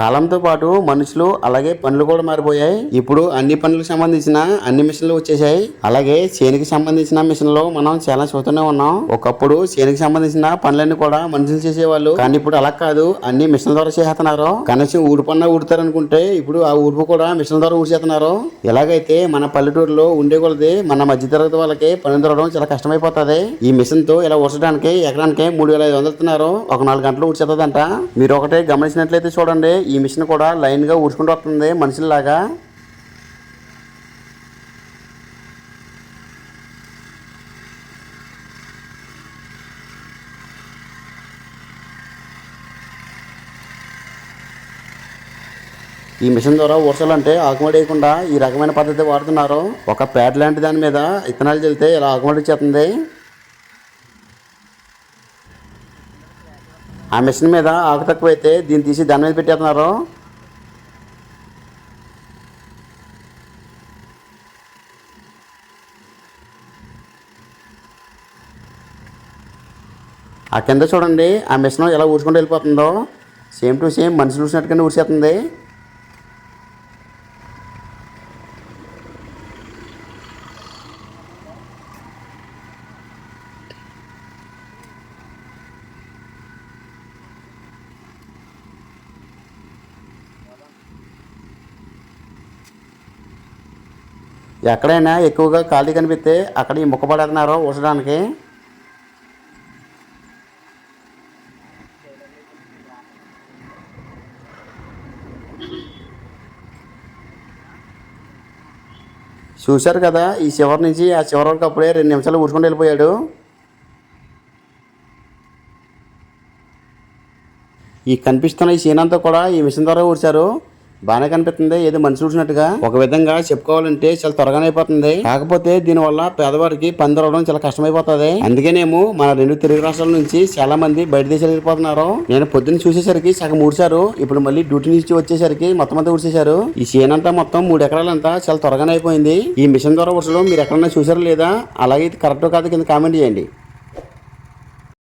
కాలంతో పాటు మనుషులు అలాగే పనులు కూడా మారిపోయాయి. ఇప్పుడు అన్ని పనులకు సంబంధించిన అన్ని మిషన్లు వచ్చేసాయి. అలాగే చేనికి సంబంధించిన మిషన్లు మనం చాలా చూస్తూనే ఉన్నాం. ఒకప్పుడు చేనికి సంబంధించిన పనులన్నీ కూడా మనుషులు చేసేవాళ్ళు. కానీ ఇప్పుడు అలా కాదు. అన్ని మిషన్ల ద్వారా చేస్తున్నారు. కనీసం ఊడిపన్నా ఊడతారు అనుకుంటే ఇప్పుడు ఆ ఊడుపు కూడా మిషన్ల ద్వారా ఊడిచేస్తున్నారు. ఎలాగైతే మన పల్లెటూరులో ఉండే కొలది మన మధ్యతరగతి వాళ్ళకి పని దొరకడం చాలా కష్టమైపోతుంది. ఈ మిషన్తో ఇలా ఊడ్చడానికి ఎకరానికి మూడు వేల ఐదు వందలుతున్నారు ఒక నాలుగు గంటలు ఊడ్చేస్తుందంట. మీరు ఒకటే గమనించినట్లయితే చూడండి. ఈ ఈ మిషన్ కూడా లైన్గా ఊడ్చుకుంటూ వస్తుంది మనుషుల్లాగా. ఈ మిషన్ ద్వారా ఊర్చాలంటే ఆకుమడి వేయకుండా ఈ రకమైన పద్ధతి వాడుతున్నారు. ఒక ప్యాడ్ లాంటి దాని మీద ఇత్తనాలు చల్లితే ఇలా ఆకుమడి చేస్తుంది ఆ మిషన్ మీద ఆకు తక్కువైతే దీన్ని తీసి దాని మీద పెట్టేస్తున్నారు. ఆ కింద చూడండి ఆ మిషన్ ఎలా ఊడ్చుకుంటూ వెళ్ళిపోతుందో. సేమ్ టు సేమ్ మనిషి చూసినట్టుగానే ఊడ్చేస్తుంది. ఎక్కడైనా ఎక్కువగా ఖాళీ కనిపిస్తే అక్కడ ఈ ముక్క పడేస్తున్నారు ఊసడానికి. చూశారు కదా ఈ చివరి నుంచి ఆ చివరి వరకు అప్పుడే రెండు నిమిషాలు ఊరుకుంటూ వెళ్ళిపోయాడు. ఈ కనిపిస్తున్న ఈ సీన్ అంతా కూడా ఈ మిషన్ ద్వారా ఊడ్చారు. బాగానే కనిపిస్తుంది. ఏదో మనిషి చూసినట్టుగా. ఒక విధంగా చెప్పుకోవాలంటే చాలా త్వరగానే అయిపోతుంది. కాకపోతే దీని వల్ల పేదవారికి పని దొరకడం చాలా కష్టమైపోతుంది. అందుకేనేమో మన రెండు తెలుగు రాష్ట్రాల నుంచి చాలా మంది బయట దేశాలు వెళ్ళిపోతున్నారు. నేను పొద్దున్న చూసేసరికి సగం ఊడ్చారు. ఇప్పుడు మళ్ళీ డ్యూటీ నుంచి వచ్చేసరికి మొత్తం అంతా ఊడ్చేశారు. ఈ సీన్ అంతా మొత్తం మూడు ఎకరాలంతా చాలా త్వరగానే అయిపోయింది. ఈ మిషన్ ద్వారా ఊడ్చడం మీరు ఎక్కడన్నా చూసారో లేదా? అలాగే ఇది కరెక్ట్ కాదు కింద కామెంట్ చేయండి.